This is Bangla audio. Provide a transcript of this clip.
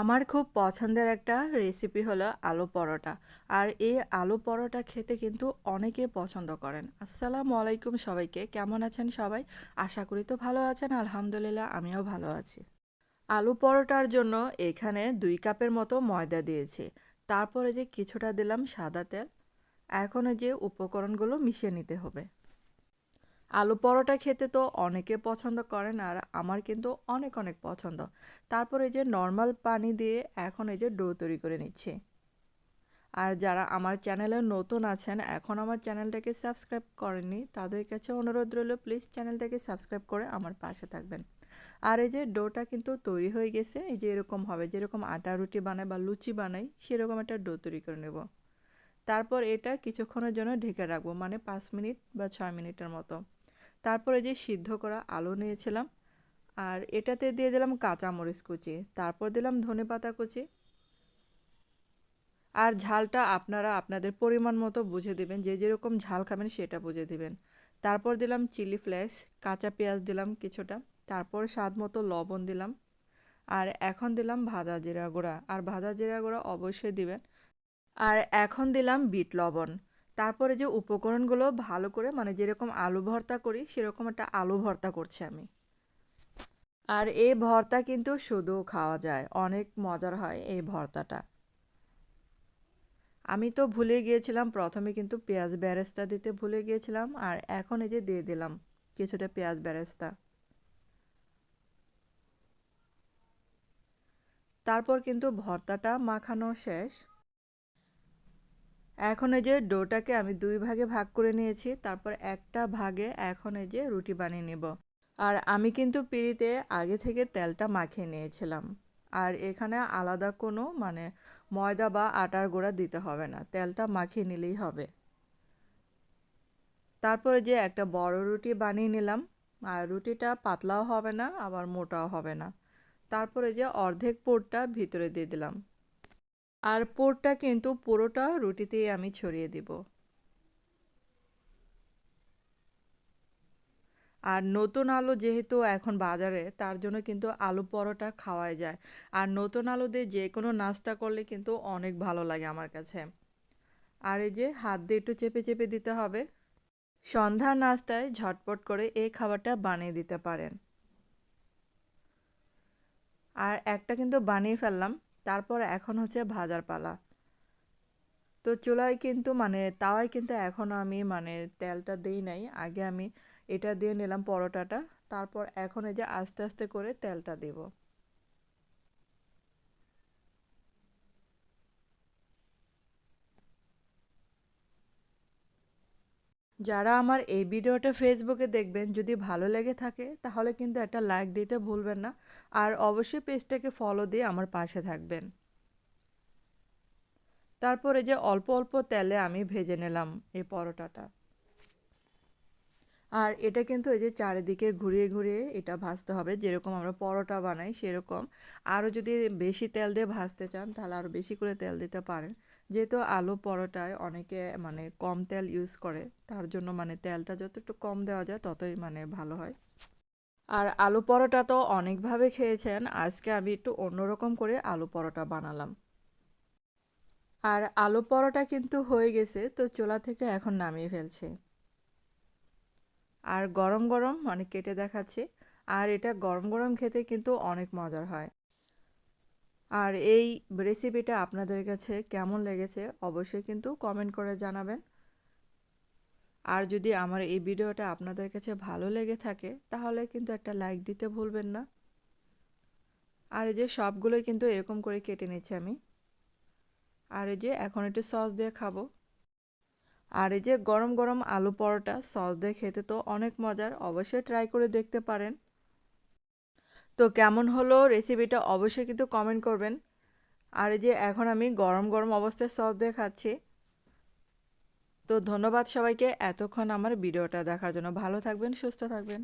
আমার খুব পছন্দের একটা রেসিপি হলো আলু পরোটা। আর এই আলু পরোটা খেতে কিন্তু অনেকে পছন্দ করেন। আসসালামু আলাইকুম সবাইকে, কেমন আছেন সবাই? আশা করি তো ভালো আছেন, আলহামদুলিল্লাহ আমিও ভালো আছি। আলু পরোটার জন্য এখানে দুই কাপের মতো ময়দা দিয়েছি। তারপরে যে কিছুটা দিলাম সাদা তেল, এখন যে উপকরণগুলো মিশিয়ে নিতে হবে। আলু পরোটা খেতে তো অনেকে পছন্দ করেন আর আমার কিন্তু অনেক অনেক পছন্দ। তারপরে যে নর্মাল পানি দিয়ে এখন এই যে ডো তৈরি করে নিচ্ছি। আর যারা আমার চ্যানেলে নতুন আছেন, এখন আমার চ্যানেলটাকে সাবস্ক্রাইব করেননি, তাদের কাছে অনুরোধ রইল, প্লিজ চ্যানেলটাকে সাবস্ক্রাইব করে আমার পাশে থাকবেন। আর এই যে ডোটা কিন্তু তৈরি হয়ে গেছে, এই যে এরকম হবে, যেরকম আটা রুটি বানায় বা লুচি বানাই, সেরকম একটা ডো তৈরি করে নেব। তারপর এটা কিছুক্ষণের জন্য ঢেকে রাখব মানে পাঁচ মিনিট বা ছয় মিনিটের মতো। তারপরে যে সিদ্ধ করা আলু নিয়েছিলাম, আর এটাতে দিয়ে দিলাম কাঁচা মরিচ কুচি, তারপর দিলাম ধনে পাতা কুচি। আর ঝালটা আপনারা আপনাদের পরিমাণ মতো বুঝে দিবেন, যে যেরকম ঝাল খাবেন সেটা বুঝে দিবেন। তারপর দিলাম চিলি ফ্লেক্স, কাঁচা পেঁয়াজ দিলাম কিছুটা, তারপর স্বাদ মতো লবণ দিলাম। আর এখন দিলাম ভাজা জিরা গুঁড়া, আর ভাজা জিরা গুঁড়া অবশ্যই দিবেন। আর এখন দিলাম বিট লবণ। তারপরে যে উপকরণগুলো ভালো করে মানে যেরকম আলু ভর্তা করি, সেরকম একটা আলু ভর্তা করছি আমি। আর এই ভর্তা কিন্তু শুধু খাওয়া যায়, অনেক মজার হয় এই ভর্তাটা। আমি তো ভুলে গিয়েছিলাম, প্রথমে কিন্তু পেঁয়াজ বেরেস্তা দিতে ভুলে গিয়েছিলাম, আর এখন এই যে দিয়ে দিলাম কিছুটা পেঁয়াজ বেরেস্তা। তারপর কিন্তু ভর্তাটা মাখানো শেষ। এখন এই যে ডোটাকে আমি দুই ভাগে ভাগ করে নিয়েছি, তারপর একটা ভাগে এখন এই যে রুটি বানিয়ে নেব। আর আমি কিন্তু পিড়িতে আগে থেকে তেলটা মাখিয়ে নিয়েছিলাম। আর এখানে আলাদা কোনো মানে ময়দা বা আটার গুঁড়া দিতে হবে না, তেলটা মাখিয়ে নিলেই হবে। তারপরে যে একটা বড় রুটি বানিয়ে নিলাম, আর রুটিটা পাতলাও হবে না, আবার মোটাও হবে না। তারপরে যে অর্ধেক পোরটা ভিতরে দিয়ে দিলাম। আর পোরটা কিন্তু পুরোটা রুটিতেই আমি ছড়িয়ে দিব। আর নতুন আলু যেহেতু এখন বাজারে, তার জন্য কিন্তু আলু পরোটা খাওয়াই যায়। আর নতুন আলু দিয়ে যে কোনো নাস্তা করলে কিন্তু অনেক ভালো লাগে আমার কাছে। আর এই যে হাত দিয়ে একটু চেপে চেপে দিতে হবে। সন্ধ্যার নাস্তায় ঝটপট করে এই খাবারটা বানিয়ে দিতে পারেন। আর একটা কিন্তু বানিয়ে ফেললাম। তারপর এখন হচ্ছে ভাজার পালা তো চুলায় কিন্তু মানে তাওয়ায় কিন্তু এখনও আমি মানে তেলটা দিই নাই। আগে আমি এটা দিয়ে নিলাম পরোটাটা, তারপর এখন এই যে আস্তে আস্তে করে তেলটা দেব। যারা আমার এই ভিডিওটা ফেসবুকে দেখবেন, যদি ভালো লেগে থাকে, তাহলে কিন্তু একটা লাইক দিতে ভুলবেন না। আর অবশ্যই পেজটাকে ফলো দিয়ে আমার পাশে থাকবেন। তারপরে যে অল্প অল্প তেলে আমি ভেজে নিলাম এই পরোটাটা। আর এটা কিন্তু এই যে চারিদিকে ঘুরিয়ে ঘুরিয়ে এটা ভাজতে হবে। যেরকম আমরা পরোটা বানাই, সেরকম। আরও যদি বেশি তেল দিয়ে ভাজতে চান, তাহলে আরও বেশি করে তেল দিতে পারেন। যেহেতু আলু পরোটায় অনেকে মানে কম তেল ইউজ করে, তার জন্য মানে তেলটা যত একটু কম দেওয়া যায়, ততই মানে ভালো হয়। আর আলু পরোটা তো অনেকভাবে খেয়েছেন, আজকে আমি একটু অন্যরকম করে আলু পরোটা বানালাম। আর আলু পরোটা কিন্তু হয়ে গেছে, তো চোলা থেকে এখন নামিয়ে ফেলছে। আর গরম গরম মানে কেটে দেখাচ্ছি। আর এটা গরম গরম খেতে কিন্তু অনেক মজার হয়। আর এই রেসিপিটা আপনাদের কাছে কেমন লেগেছে অবশ্যই কিন্তু কমেন্ট করে জানাবেন। আর যদি আমার এই ভিডিওটা আপনাদের কাছে ভালো লেগে থাকে, তাহলে কিন্তু একটা লাইক দিতে ভুলবেন না। আর এই যে সবগুলোই কিন্তু এরকম করে কেটে নিচ্ছি আমি। আর এই যে এখন একটু সস দিয়ে খাব। আর এই যে গরম গরম আলু পরোটা, সস দিয়ে খেতে তো অনেক মজার, অবশ্যই ট্রাই করে দেখতে পারেন। তো কেমন হলো রেসিপিটা অবশ্যই কিন্তু কমেন্ট করবেন। আর এই যে এখন আমি গরম গরম অবস্থায় সস দিয়ে খাচ্ছি। তো ধন্যবাদ সবাইকে, এতক্ষণ আমার ভিডিওটা দেখার জন্য ভালো থাকবেন, সুস্থ থাকবেন।